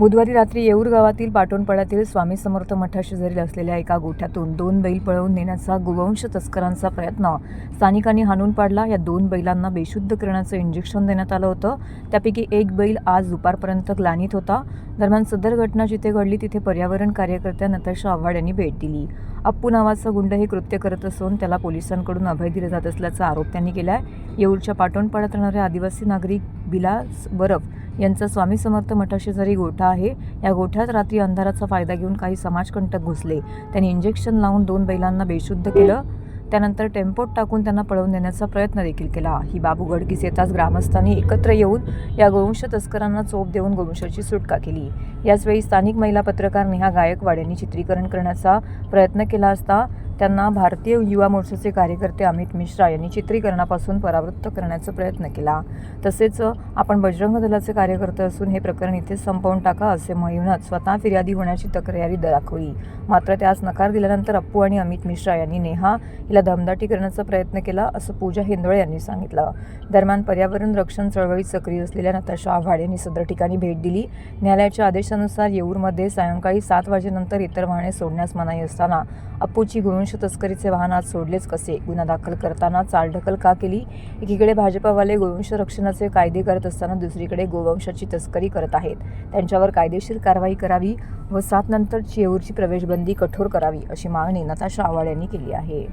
बुधवारी रात्री येऊर गावातील पाटोणपाड्यातील स्वामी समर्थ मठाशेजारील असलेल्या एका गोठ्यातून दोन बैल पळवून नेण्याचा गोवंश तस्करांचा प्रयत्न. स्थानिकांनी हाणून पाडला. या दोन बैलांना बेशुद्ध करण्याचं इंजेक्शन देण्यात आलं होतं. त्यापैकी एक बैल आज दुपारपर्यंत ग्लानीत होता. दरम्यान सदर घटना जिथे घडली तिथे पर्यावरण कार्यकर्त्या नताशा आव्हाड यांनी भेट दिली. अप्पू नावाचा गुंड हे कृत्य करत असून त्याला पोलिसांकडून अभय दिले जात असल्याचा आरोप त्यांनी केला आहे येऊरच्या पाटोणपाड्यात राहणारे आदिवासी नागरिक बिलास बरफ यांचा स्वामी समर्थ मठाशेजारी गोठा आहे. या गोठ्यात रात्री अंधाराचा फायदा घेऊन काही समाजकंटक घुसले. त्यांनी इंजेक्शन लावून दोन बैलांना बेशुद्ध केलं. त्यानंतर टेम्पोत टाकून त्यांना पळवून देण्याचा प्रयत्न देखील केला. ही बाबू घडकीस येताच ग्रामस्थांनी एकत्र येऊन या गोवंश तस्करांना चोप देऊन गोवंशाची सुटका केली. याचवेळी स्थानिक महिला पत्रकार नेहा गायकवाड यांनी चित्रीकरण करण्याचा प्रयत्न केला असता त्यांना भारतीय युवा मोर्चाचे कार्यकर्ते अमित मिश्रा यांनी चित्रीकरणापासून परावृत्त करण्याचा प्रयत्न केला. तसेच आपण बजरंग दलाचे कार्यकर्ते असून हे प्रकरण इथे संपवून टाका असे म्हणूनच स्वतः फिर्यादी होण्याची तक्रारी दाखवली. मात्र त्यास नकार दिल्यानंतर अप्पू आणि अमित मिश्रा यांनी नेहा हिला दमदाटी करण्याचा प्रयत्न केला असं पूजा हिंदोळे यांनी सांगितलं. दरम्यान पर्यावरण रक्षण चळवळीत सक्रिय असलेल्या नताशा आव्हाड यांनी सदर ठिकाणी भेट दिली. न्यायालयाच्या आदेशानुसार येऊरमध्ये सायंकाळी सात वाजेनंतर इतर वाहने सोडण्यास मनाई असताना अप्पूची गोवंश तस्करीचे वाहन आज सोडलेच कसे? गुन्हा दाखल करताना चालढकल का केली? एकीकडे भाजपावाले गोवंश रक्षणाचे कायदे करत असताना दुसरीकडे गोवंशाची तस्करी करत आहेत. त्यांच्यावर कायदेशीर कारवाई करावी व सात नंतरची येऊरची प्रवेशबंदी कठोर करावी अशी मागणी नताशा आव्हाड यांनी केली आहे.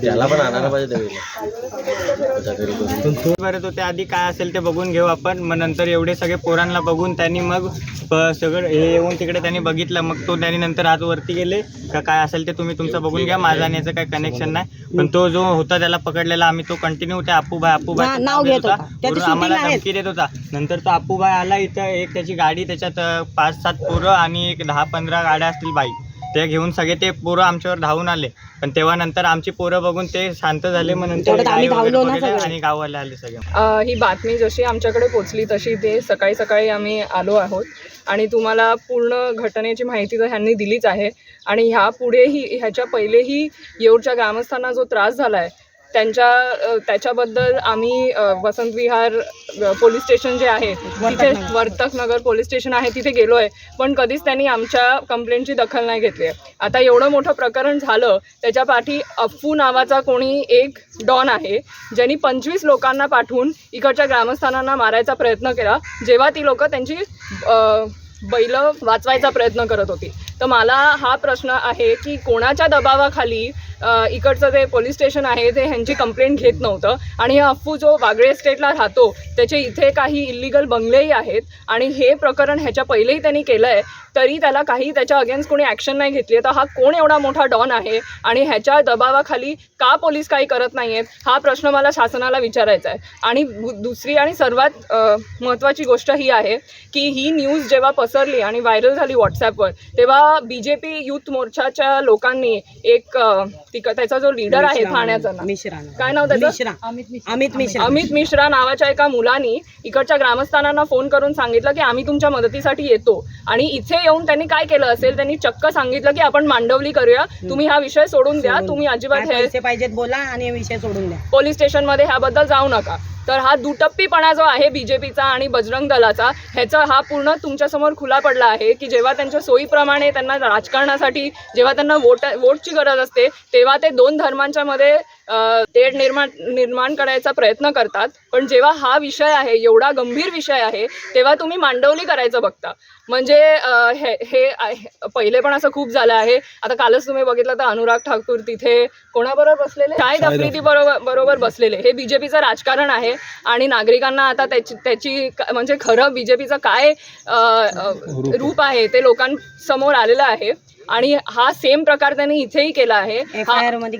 त्याला पण आणायला पाहिजे त्यावेळेला त्या आधी काय असेल ते बघून घेऊ आपण. मग नंतर एवढे सगळे पोरांना बघून त्यांनी मग सगळं हे येऊन तिकडे त्यांनी बघितलं. मग तो त्यांनी नंतर आज वरती गेले. का काय असेल ते तुम्ही तुमचं बघून घ्या. माझा आणि याचं काही कनेक्शन नाही. पण तो जो होता त्याला पकडलेला आम्ही तो कंटिन्यू त्या अप्पूबाई हा, नाव घेत होता. त्याची वरून आम्हाला. धमकी देत होता. नंतर तो अप्पूबाई आला इथं एक त्याची गाडी त्याच्यात पाच सात पोरं आणि एक दहा पंधरा गाड्या असतील बाईक ते घेऊन सगळे ते पोरं आमच्यावर धावून आले. पण तेव्हा नंतर आमची पोरं बघून ते शांत झाले मग नंतर तेवढ्यात आम्ही गाई वगैरे धावलो ना बघितल्या सगळे. आणि गावाला आले सगळे. अ, ही बातमी जशी आमच्याकडे पोचली तशी ते सकाळी सकाळी आम्ही आलो आहोत. आणि तुम्हाला पूर्ण घटनेची माहिती तर ह्यांनी दिलीच आहे. आणि ह्या पुढेही ह्याच्या पहिलेही येऊरच्या ग्रामस्थांना जो त्रास झाला आहे त्यांच्या त्याच्याबद्दल आम्ही वसंत विहार पोलीस स्टेशन जे आहे तिथे. वर्तक नगर पोलीस स्टेशन आहे तिथे गेलो आहे पण कधीच त्यांनी आमच्या कंप्लेंटची दखल नाही घेतली आहे. आता एवढं मोठं प्रकरण झालं त्याच्या पाठी अफ्फू नावाचा कोणी एक डॉन आहे ज्यांनी पंचवीस लोकांना पाठवून इकडच्या ग्रामस्थानांना मारायचा प्रयत्न केला. जेव्हा ती लोक त्यांची बैल वाचवायचा प्रयत्न करत होती. तर मला हा प्रश्न आहे की कोणाच्या दबावाखाली इकडचं जे पोलीस स्टेशन आहे ते ह्यांची कंप्लेंट घेत नव्हतं. आणि हा अफू जो वागळे स्टेटला राहतो त्याचे इथे काही इलिगल बंगलेही आहेत. आणि हे प्रकरण ह्याच्या पहिलेही त्यांनी केलं आहे तरी त्याला काही त्याच्या अगेन्स्ट कोणी ॲक्शन नाही घेतली. आहे तर हा कोण एवढा मोठा डॉन आहे? आणि ह्याच्या दबावाखाली का पोलीस काही करत नाही आहेत हा प्रश्न मला शासनाला विचारायचा आहे. आणि दु- दुसरी आणि सर्वात महत्त्वाची गोष्ट ही आहे की ही न्यूज जेव्हा पसरली आणि व्हायरल झाली व्हॉट्सॲपवर तेव्हा बी जे पी युथ मोर्चाच्या लोकांनी एक तिक त्याचा जो लीडर आहे ठाण्याचा मिश्रा काय नाव त्याचं? मिश्रा. अमित मिश्रा. अमित मिश्रा. नावाच्या एका मुलानी इकडच्या ग्रामस्थांना फोन करून सांगितलं की आम्ही तुमच्या मदतीसाठी येतो. आणि इथे येऊन त्यांनी काय केलं असेल? त्यांनी चक्क सांगितलं की आपण मांडवली करूया. तुम्ही हा विषय सोडून द्या. तुम्ही अजिबात हे पैसे पाहिजेत बोला आणि हे विषय सोडून द्या. पोलीस स्टेशनमध्ये ह्याबद्दल जाऊ नका. तर हा दुटप्पीपणा जो आहे बीजेपीचा आणि बजरंग दलाचा ह्याचा हा पूर्ण तुमच्यासमोर खुला पडला आहे की जेव्हा त्यांच्या सोयीप्रमाणे त्यांना राजकारणासाठी जेव्हा त्यांना वोट वोटची गरज असते तेव्हा ते दोन धर्मांच्या मध्ये तेढ निर्माण निर्माण करायचा प्रयत्न करतात पण जेव्हा हा विषय आहे एवढा गंभीर विषय आहे तेव्हा तुम्ही मांडवली करायचं बघता. म्हणजे हे हे पहिले पण असं खूप झालं आहे. आता कालच तुम्ही बघितलं तर अनुराग ठाकूर तिथे कोणाबरोबर बसलेले? शाहिद आफ्रिदी बरोबर बरोबर बसलेले. हे बीजेपीचं राजकारण आहे आणि नागरिकांना आता त्याची त्याची म्हणजे खरं बीजेपीचं काय रूप आहे ते लोकांसमोर आलेलं आहे. आणि हा सेम प्रकार त्यांनी इथेही केला आहे हा- मध्ये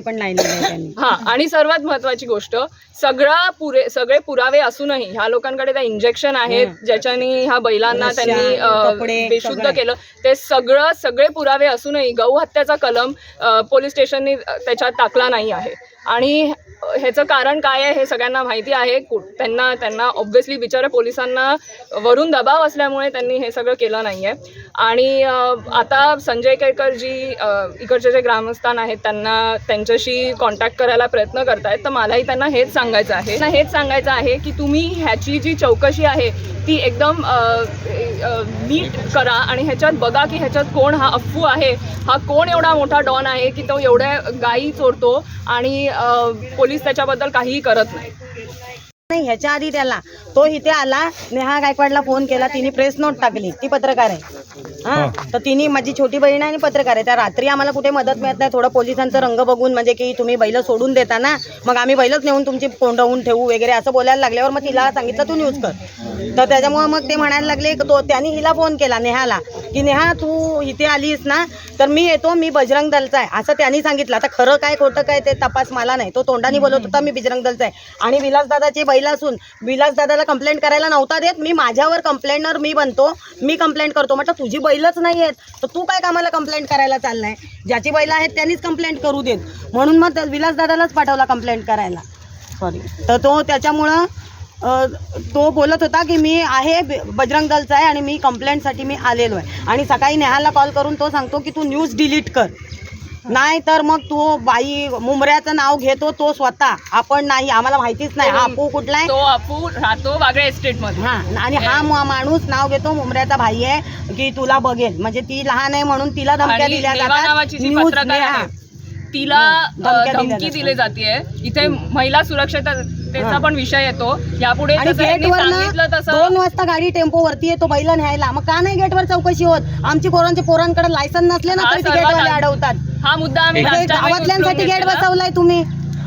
पण त्यांनी हा आणि सर्वात महत्वाची गोष्ट सगळा पुरे सगळे पुरावे असूनही ह्या लोकांकडे त्या इंजेक्शन आहेत हं. ज्याच्यानी ह्या बैलांना रश्या, त्यांनी अ, कपडे, बेशुद्ध सगळं. केलं ते सगळं सगळे पुरावे असूनही गौ हत्याचा कलम अ, पोलीस स्टेशननी त्याच्यात टाकला नाही आहे आणि ह्याचं कारण काय आहे हे सगळ्यांना माहिती आहे. कु- त्यांना त्यांना ऑब्व्हियसली बिचारे पोलिसांना वरून दबाव असल्यामुळे त्यांनी हे सगळं केलं नाही आहे आणि आता संजय केळकर जी इकडचे जे ग्रामस्थान आहेत त्यांना त्यांच्याशी कॉन्टॅक्ट करायला प्रयत्न करतायत. तर मलाही त्यांना हेच सांगायचं आहे. ना हेच सांगायचं आहे की तुम्ही ह्याची जी चौकशी आहे ती एकदम नीट करा आणि ह्याच्यात बघा की ह्याच्यात कोण हा अफू आहे. हा कोण एवढा मोठा डॉन आहे की तो एवढ्या गायी चोरतो आणि पोलीस त्याच्याबद्दल काहीही करत नाही. नाही ह्याच्या आधी त्याला. तो इथे आला नेहा गायकवाडला फोन केला तिने प्रेस नोट टाकली. ती पत्रकार आहे. हा तर तिने माझी छोटी बहीण आहे आणि पत्रकार आहे. त्या रात्री आम्हाला कुठे मदत मिळत नाही. थोडं पोलिसांचं रंग बघून म्हणजे की तुम्ही बैल सोडून देता ना मग आम्ही बैलच नेऊन तुमची कोंडवून ठेवू वगैरे असं बोलायला लागल्यावर मग तिला सांगितलं तू न्यूज कर. तर त्याच्यामुळे मग ते म्हणायला लागले तो त्यांनी हिला फोन केला नेहाला. की नेहा तू इथे आलीस ना तर मी येतो मी बजरंग दलचा आहे. असं त्यांनी सांगितलं. आता खरं काय खोटं काय ते तपास मला नाही. तो तोंडाने बोलत होता मी बजरंग दलचा आहे. आणि विलासदादाची बैल असून विलासदादाला कंप्लेंट करायला नव्हता देत. मी माझ्यावर कंप्लेंटर मी बनतो मी कंप्लेंट करतो. म्हटलं तुझी बैलच नाही आहेत तर तू काय कामाला कंप्लेंट करायला चाललाय? ज्याची बैल आहेत त्यांनीच कंप्लेंट करू देत. म्हणून मग विलास विलासदादालाच पाठवला कंप्लेंट करायला. सॉरी तर तो त्याच्यामुळं तो बोलत होता की मी आहे ब- बजरंग दलचा आहे आणि मी कंप्लेंटसाठी मी आलेलो आहे. आणि सकाळी नेहाला कॉल करून तो सांगतो की तू न्यूज डिलीट कर. नाही तर मग तो बाई मुंबऱ्याचं नाव घेतो तो स्वतः. आपण नाही आम्हाला माहितीच नाही. हा अप्पू कुठला आहे? तो राहतो वागळे एस्टेटमध्ये हा आणि हा मा- माणूस नाव घेतो मुंबऱ्याचा भाई आहे की तुला बघेल. म्हणजे ती लहान आहे म्हणून तिला धमक्या आणि दिल्या नेवा नावाची जी न्यूज पत्रकार नेहा. आहे तिला अ, धमक्या दिल्या धमकी जातात. दिली जाते इथे महिला सुरक्षिततेचा पण विषय येतो. यापुढे आणि जसं यांनी गेटवर सांगितलं तसं दोन वाजता गाडी टेम्पो वरती येतो बैल न्यायला. मग का नाही गेटवर चौकशी होत? आमची पोरांच्या पोरांकडे लायसन नसले ना हा तरी ते सर्वात गेटवाले आधी. अडवतात. हा मुद्दा आम्ही म्हणजे मागच्या वेळी गावातल्यांसाठी गेट. बसवलाय तुम्ही.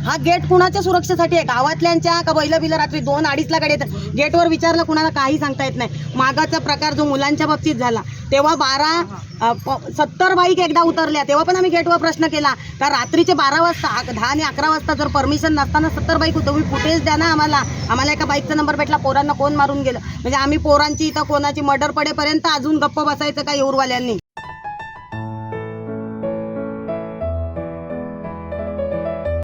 हा गेट कुणाच्या सुरक्षेसाठी आहे? गावातल्यांच्या का बैल बिल रात्री दोन अडीचला गाडी येतात गेटवर विचारलं कुणाला काही सांगता येत नाही. मागाचा प्रकार जो मुलांच्या बाबतीत झाला तेव्हा बारा सत्तर बाईक एकदा उतरल्या. तेव्हा पण आम्ही गेटवर प्रश्न केला. का रात्रीचे बारा वाजता दहा आणि अकरा वाजता जर परमिशन नसताना सत्तर बाईक तुम्ही फुटेज द्या ना आम्हाला. आम्हाला एका बाईकचा नंबर भेटला पोरांना कोण मारून गेलं? म्हणजे आम्ही पोरांची इथं कोणाची मर्डर पडेपर्यंत अजून गप्प बसायचं का येऊरवाल्यांनी?